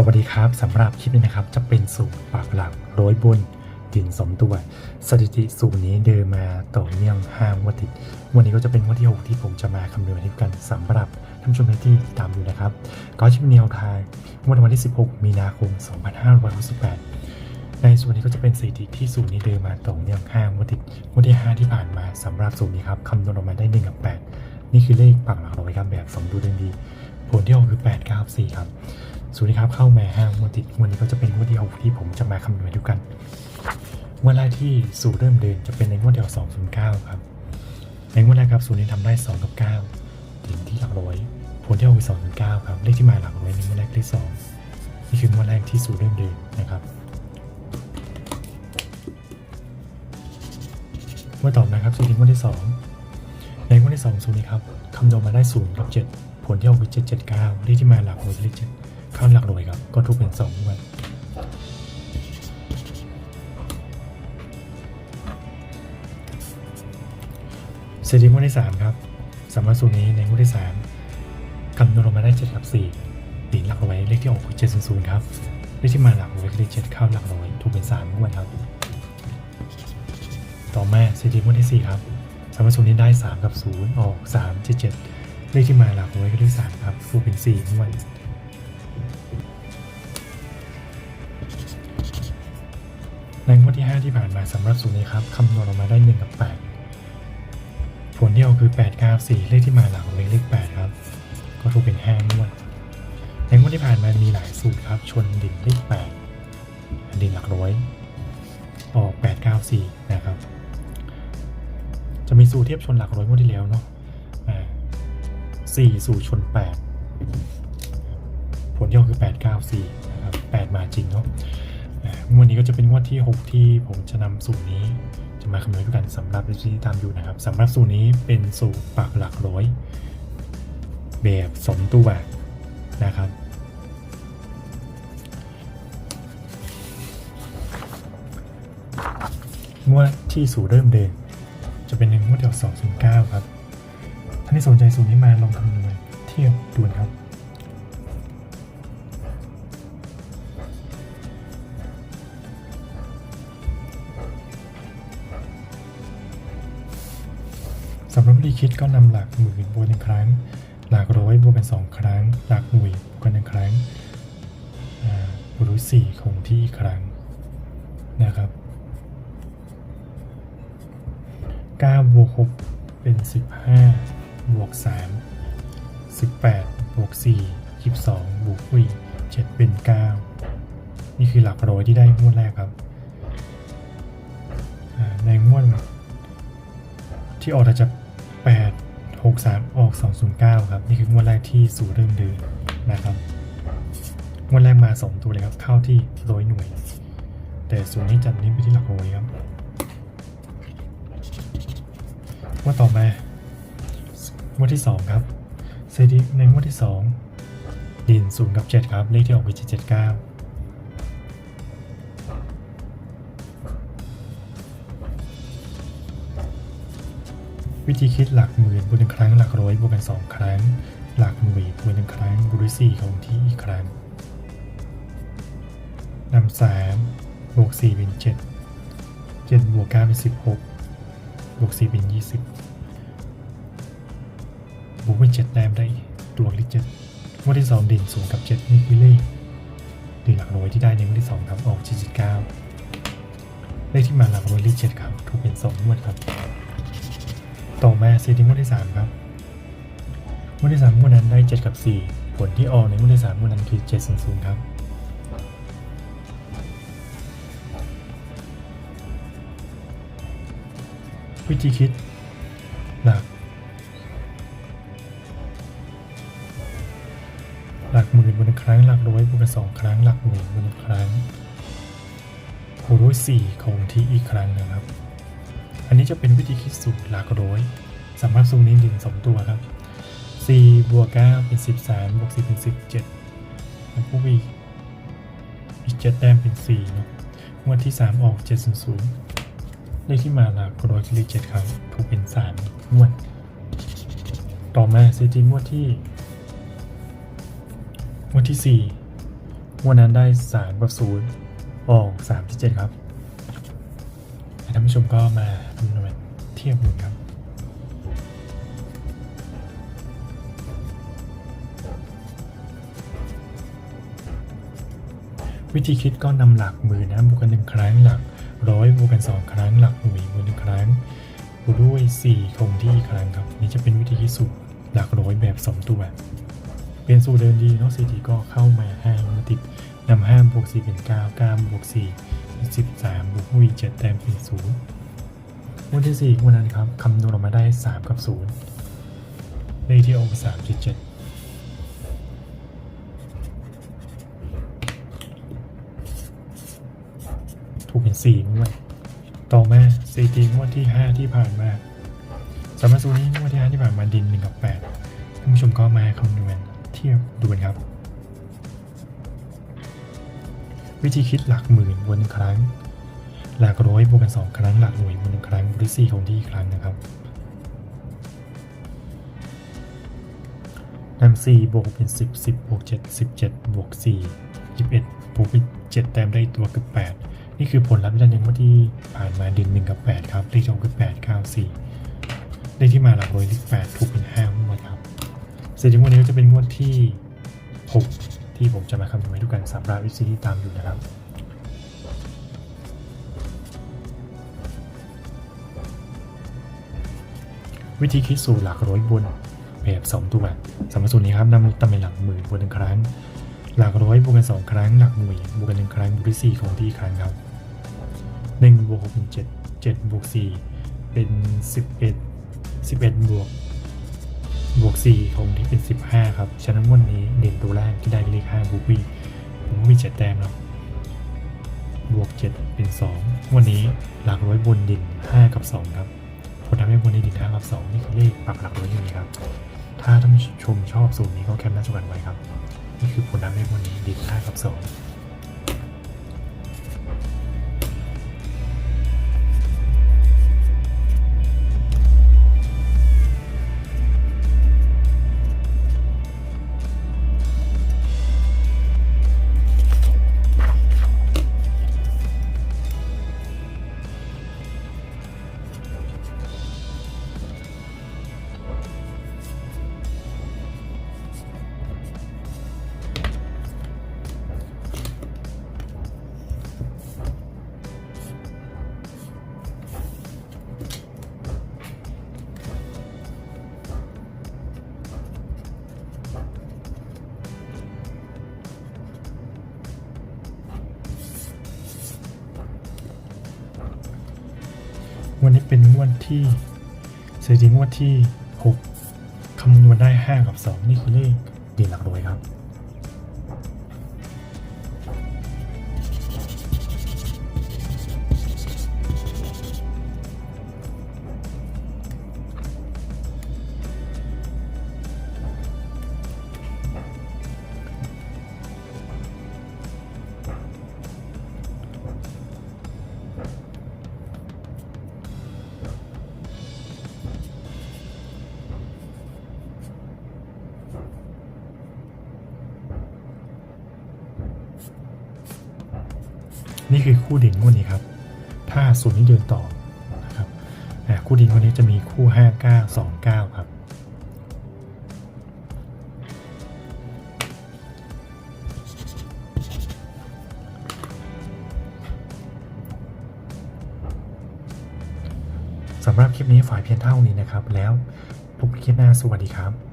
สวัสดีครับสำหรับคลิปนี้นะครับ จะเป็นสูตรปากหลักร้อยบนดินสมตัว สถิติสูตรนี้เดินมาต่อเนื่องห้างวันติดวันนี้ก็จะเป็นวันที่ 6 ที่ผมจะมาคำนวณให้กันสำหรับท่านผู้ชมที่ติดตามอยู่นะครับ ก็จะเป็นแนวทางวันวันที่ 16 มีนาคม 2568 ในส่วนนี้ก็จะเป็นสถิติที่สูตรนี้เดินมาต่อเนื่องห้างวันติดวันที่ 5 ที่ผ่านมาสำหรับสูตรนี้ครับคำนวณออกมาได้1กับ8นี่คือเลขปากหลักร้อยครับแบบสมดุลเด่นดีผลที่ออกคือ8 9 4ครับ สวัสดีครับเข้ามาห้างวันติดวันนี้ก็จะเป็นงวดที่หกที่ผมจะมาคำนวณดูกันงวดแรกที่สูตรเริ่มเดินจะเป็นในงวดเดียวสองศูนย์เก้าครับในงวดแรกครับสูตรนี้ทำได้สองกับเก้าถึงที่หลักร้อยผลที่ออกคือสองศูนย์เก้าครับเลขที่มาหลักร้อยในงวดแรกเลขสองนี่คืองวดแรกที่สูตรเริ่มเดินนะครับงวดต่อมาครับสูตรนี้งวดที่สองในงวดที่สองสูตรนี้ครับคำนวณมาได้ศูนย์กับเจ็ดผลที่ออกคือเจ็ดเจ็ดเก้าเลขที่มาหลักร้อยเลขเจ็ด ข้าหลักหน่วยครับ ก็ถูกเป็นสองด้วยเซติมวดที่สามครับสำหรับสูตรนี้ในงวดที่สามคำนวณออกมาได้เจ็ดกับสี่ตีหลักร้อยเลขที่ออกคือเจ็ดศูนย์ศูนย์ครับเลขที่มาหลักร้อยคือเลขเจ็ดเข้าหลักร้อยถูกเป็นสามด้วยครับ ต่อมาเซติมวดที่สี่ครับสำหรับสูตรนี้ได้สามกับศูนย์ออกสามเจ็ดเจ็ดเลขที่มาหลักร้อยคือเลขสามครับถูกเป็นสี่ด้วย ในงวดที่ 5 ที่ผ่านมาสำหรับสูตรนี้ครับคำนวณออกมาได้1กับ 8 ผลที่ออกคือ 8 9 4 เลขที่มาหลังเลขเลข 8 ครับ ก็ถูกเป็น5งวด ในงวดที่ผ่านมามีหลายสูตรครับ ชนดินเลข8ดินหลักร้อย ออก 8 9 4 นะครับ จะมีสูตรเทียบชนหลักร้อยงวดที่แล้วเนาะอ่า4สูตรชน 8 ผลที่ออกคือ 8 9 4 นะครับ 8 มาจริงเนาะ งวดนี้ก็จะเป็นงวดที่ 6 ที่ผมจะนำสูตรนี้ จะมาคำนวณด้วยกันสำหรับที่ตามอยู่นะครับสำหรับสูตรนี้เป็นสูตรปากหลักร้อย แบบสมตัวนะครับ งวดที่สูตรเริ่มเดิน จะเป็นในงวดเดียว209 ครับ ท่านที่สนใจสูตรนี้มาลองคำนวณเทียบดูนะครับำหรับวิธีคิดก็นำหลักหมื่นบวกหนึ่งครั้ง หลักร้อยบวกกันสองครั้ง หลักหน่วยบวกกันหนึ่งครั้งบวกด้วยสี่คงที่อีกครั้งนะครับเก้าบวกหกเป็นสิบห้าบวกสามสิบแปดบวกสี่ยี่สิบสองบวกอุ้ยเจ็ดเป็นเก้านี่คือหลักร้อยที่ได้งวดแรกครับ ในงวดที่ออกจาก 8 6 3 ออก 209 ครับ นี่คืองวดแรกที่สู่เริ่มเดินนะครับงวดแรกมา 2 ตัวเลยครับ เข้าที่ร้อยหน่วย แต่ส่วนนี้จัดนิ้นไปที่หลักร้อยครับงวดต่อมางวดที่ 2 ครับเซติในงวดที่ 2 ดิน0กับ 7 ครับ เลขที่ออกไป779 วิธีคิดหลักหมื่นบวกหนึ่งครั้งหลักร้อยบวกกันสองครั้ง หลักหน่วยบวกหนึ่งครั้งบวกด้วยสี่ของที่อีกครั้งนำสามบวกสี่เป็นเจ็ดเจ็ดบวกเก้าเป็นสิบหกบวกสี่เป็นยี่สิบบวกเป็นเจ็ดแต้มได้ตัวเลขเจ็ดงวดที่สองเด่นศูนย์กับเจ็ดนี่คือเลขหรือหลักร้อยที่ได้ในงวดที่สองครับออกเจ็ดสิบเก้าเลขที่มาหลักร้อยเลขเจ็ดครับถูกเป็นสองงวดครับ ต่อมาเซตติ้งงวดที่ 3 ครับงวดที่3งวดนั้นได้ 7 กับ 4 ผลที่ออกในงวดที่3งวดนั้นคือ7 0 0ครับวิธีคิดหลัก หลักหมื่นบนครั้ง หลักร้อยบวกกันสองครั้ง หลักหมื่นบนครั้งบวกด้วยสี่คงที่อีกครั้งนะครับ อันนี้จะเป็นวิธีคิดสูตรหลักร้อยสำหรับสูตรนี้ดินสองตัวครับ4บวก9เป็น 13บวก4เป็น 17แล้วพวกอีกอีก7แต้มเป็น4เนาะงวดที่ 3 ออก 700เลขที่มาหลักร้อยคือเลข7ครับถูกเป็น3งวด ต่อมาเซจิงวดที่งวดที่4วันนั้นได้สามกับศูนย์ออกสามที่เจ็ดครับ ผู้ชมก็มาคำนวณเทียบดูครับวิธีคิดก็นำหลักหมื่นนะบวกกันหนึ่งครั้งหลักร้อยบวกกันสองครั้งหลักหน่วยบวกหนึ่งครั้งบวกด้วยสี่คงที่ครั้งครับ นี่จะเป็นวิธีคิดสูตรหลักร้อยแบบสองตัว เป็นสูตรเดินดีเนาะสี่ทีก็เข้ามาห้ามาติดนำห้าบวกสี่เป็นเก้าเก้าบวกสี่ สิบสามบวกหุ้ยเจ็ดแต้มเป็นศูนย์วันที่สี่วันนั้นครับคำนวณออกมาได้สามกับศูนย์เลขที่ออกสามจุดเจ็ดถูกเป็นสี่งวด ต่อมาสถิติงวดที่ 5 ที่ผ่านมาสำหรับสูตรนี้งวดที่ 5 ที่ผ่านมาดิน1กับ8ท่านผู้ชมก็มาคำนวณเทียบดูกันครับ วิธีคิดหลักหมื่นบนหนึ่งครั้ง หลักร้อยบวกกัน 2 ครั้ง หลักหน่วยบนหนึ่งครั้งบวกด้วย4ของที่อีกครั้งนะครับนำ4บวกเป็น 10 10บวก7 17บวก4 21บวกเป็น7แต้มได้ตัวคือ 8 นี่คือผลลัพธ์ที่ได้ในงวดที่ผ่านมาเดือน1กับ 8 ครับเลขจองคือ 8 9 4เลขที่มาหลักร้อยเลข8ถูกเป็น5งวดครับเสร็จงวดนี้ก็จะเป็นงวดที่ 6 ที่ผมจะมาคำนวณให้ทุกการสำหรับวิธีที่ตามอยู่นะครับวิธีคิดสูตรหลักร้อยบนแบบสองตัวสำหรับสูตรนี้ครับนำตำแหน่งหลักหมื่นบวกหนึ่งครั้ง หลักร้อยบวกกันสองครั้ง หลักหน่วยบวกกันหนึ่งครั้งบวกด้วยสี่ของที่ครั้งครับหนึ่งบวกหกเป็นเจ็ดเจ็ดบวกสี่เป็นสิบเอ็ดสิบเอ็ดบวก บวก4ของที่เป็น 15 ครับ ฉะนั้นวันนี้เด่นตัวแรกที่ได้เลข5บูบี้ผม่มีดแต้มแล้วบวก 7 เป็น 2 วันนี้หลักร้อยบนดิน 5 กับ 2 ครับผลทำให้บนดิน5กับ 2 นี่คือเลขปักหลักร้อยอยู่นะครับ ถ้าท่านชมชอบสูตรนี้ก็แคปหน้าจอกันไว้ครับ นี่คือผลทำให้บนดิน5กับ 2 วันนี้เป็นงวดที่สถิติงวดที่ 6 คำนวณได้ 5 กับ 2 นี่คือเลขเด่นหลักร้อยครับ นี่คือคู่ดิ่งวดนี้ครับ ถ้าสูตรนี้เดินต่อนะครับคู่ดิ่งวันนี้จะมีคู่ 5 9 2 9 ครับสำหรับคลิปนี้ฝ่ายเพียงเท่านี้นะครับ แล้วพบกันคลิปหน้าสวัสดีครับ